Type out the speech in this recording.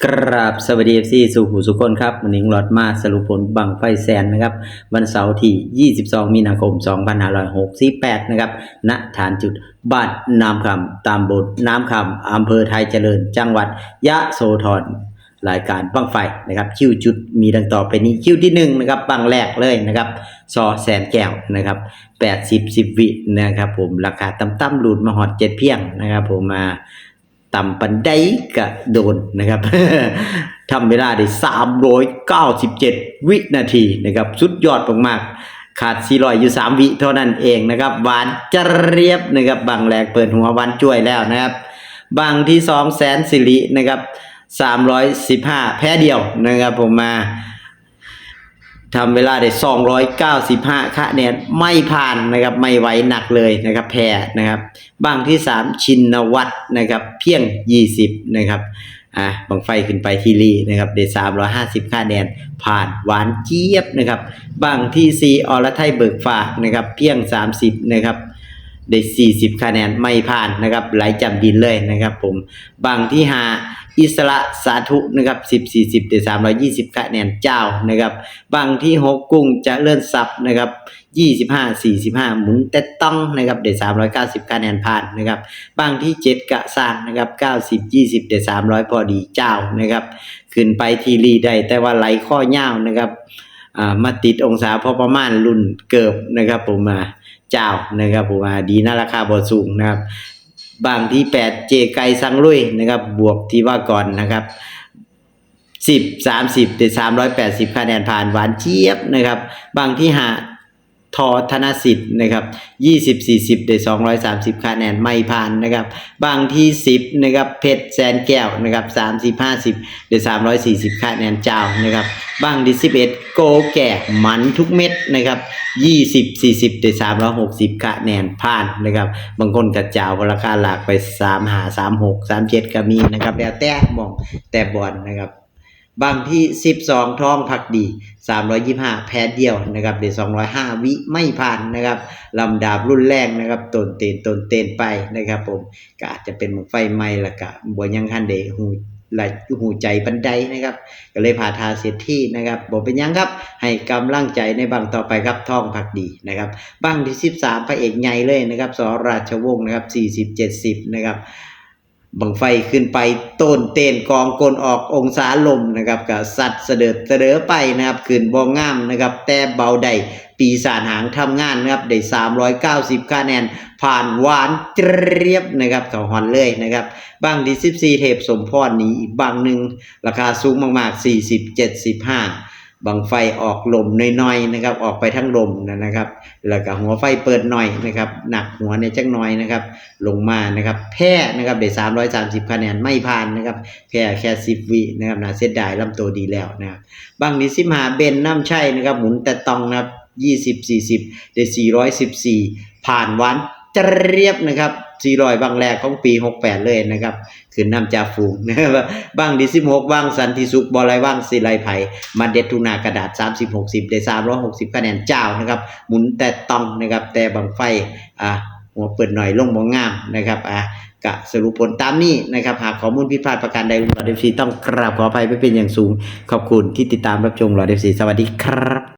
กราบสวัสดีที่สุขุสุขคนครับวันนี้หลอดมาสรุปผลบังไฟแสนนะครับ วันเสาร์ที่ 22 มีนาคม 2568 นะครับณฐานจุดบ้านน้ำคำตามบทน้ำคำอำเภอไทยเจริญ จังหวัดยะโสธรรายการบังไฟนะครับ คิวจุดมีดังต่อไปนี้คิวที่หนึ่งนะครับบังแรกเลยนะครับซอแสนแก้วนะครับ80 10วินะครับผมราคาต่ำๆหลุดมาหอดเจ็ดเพียงนะครับผมมา ต่ำปันไดกะโดนนะครับทำเวลาได้ 397 วินาทีนะครับ สุดยอดมากๆ ขาด 400 อยู่ 3 วิเท่านั้นเองนะครับ หวานจะเรียบนะครับ บางแรกเปิดหัววานจ้วยแล้วนะครับ บางที่ 2 แสนสิรินะครับ 315 แพ้เดียวนะครับผมมา ทำเวลาได้ 295คะแนนไม่ผ่านนะครับไม่ไหวหนักเลยนะครับแพ้นะครับบางที่ 3 ชินวัตรนะครับเพียง 20 นะครับอะบังไฟขึ้นไปที่ลีนะครับได้350คะแนนผ่านหวานเจี๊ยบนะครับบางที่ 4 อรไทยเบิกฝากนะครับเพียง 30 นะครับ ได้ 40 คะแนนไม่ผ่านนะครับไหลจำดินเลยนะครับผมบางที่5อิสระสาธุนะครับ10 40ได้320 คะแนนเจ้านะครับบางที่ 6 กุ้งจะเลื่อนซับนะครับ25 45 หมุนแต่ต้องนะครับได้390 คะแนนผ่านนะครับบางที่ 7 กะสร้างนะครับ90 20ได้300 พอดีเจ้านะครับขึ้นไปทีรีได้แต่ว่าไหลข้อยาวนะครับมาติดองศาพอประมาณรุ่นเกิบนะครับผมมา เจ้านะครับผมดีนะราคาบ่สูงนะครับ บางที่แปดเจไกสังลุยนะครับ บวกที่ว่าก่อนนะครับสิบสามสิบได้สามร้อยแปดสิบคะแนนผ่านหวานเจี๊ยบนะครับ บางที่หาทอธนสิทธิ์นะครับยี่สิบสี่สิบได้สองร้อยสามสิบคะแนนไม่ผ่านนะครับ บางที่สิบนะครับเพชรแสนแก้วนะครับสามสิบห้าสิบได้สามร้อยสี่สิบคะแนนเจ้านะครับ บางที่สิบเอ็ดโกแก่มันทุกเม็ดนะครับยี่สิบสี่สิบได้สามร้อยหกสิบคะแนนผ่านนะครับ บางคนกระจาวราคาหลากไปสามหาสามหกสามเจ็ดก็มีนะครับ แล้วแต่มองแต่บอลนะครับบางที่สิบสองทองผักดีสามร้อยยี่ห้าแพ้เดียวนะครับเดี๋ยวสองร้อยห้าวิไม่ผ่านนะครับลำดาบรุ่นแรกนะครับตนเตนตนเตนไปนะครับผมก็อาจจะเป็นหมกไฟไหม้ละกะบวยังคันเดหู หลหูใจบันไดนะครับ ก็เลยพาทาเสียที่นะครับบอกเป็นยังครับ ให้กำลังใจในบางต่อไปครับท่องผักดีนะครับบางที่สิบสามพระเอกใหญ่เลยนะครับสราชวงศ์นะครับสี่สิบเจ็ดสิบนะครับบังไฟขึ้นไปต้นเต้นกองกลออกองศาลมนะครับกับสัตว์เสด็จเสดอไปนะครับขึ้นบองงามนะครับ แต่เบาได ปีศาจหางทำงานนะครับได้390 คะแนน ผ่านหวานเจี๊ยบนะครับเขาฮอนเลยนะครับบางดี14 เทปสมพรนี้อีกบางหนึ่งราคาสูงมากๆ 40 75บางไฟออกลมน้อยๆนะครับ ออกไปทั้งลมนะครับ แล้วก็หัวไฟเปิดหน่อยนะครับ หนักหัวในจักหน่อยนะครับ ลงมานะครับ แพ้นะครับได้330คะแนนไม่ผ่านนะครับ แพ้แค่10วินะครับน่าเสียดายลำตัวดีแล้วนะครับ บางนิสิมหาเบนน้ำใช่นะครับ หมุนแต่ตองนะครับ 20 40ได้414ผ่านวันเรียบนะครับ400บางแรกของปี68เลยนะครับขึ้นนำจ่าฝูงนะครับบางดิ16บางสันติสุขบอลไรว่างศิไลไผ่มาเด็ดทุนากระดาษ30 60ได้360คะแนนเจ้านะครับ หมุนแต่ตองนะครับแต่บางไฟอ่าหัวเปิดหน่อยลงบ่งามนะครับอะกะสรุปผลตามนี้นะครับ หากข้อมูลผิดพลาดประการใดหลอดเอฟซีต้องกราบขออภัยไม่เป็นอย่างสูง ขอบคุณที่ติดตามรับชมหลอดเอฟซีสวัสดีครับ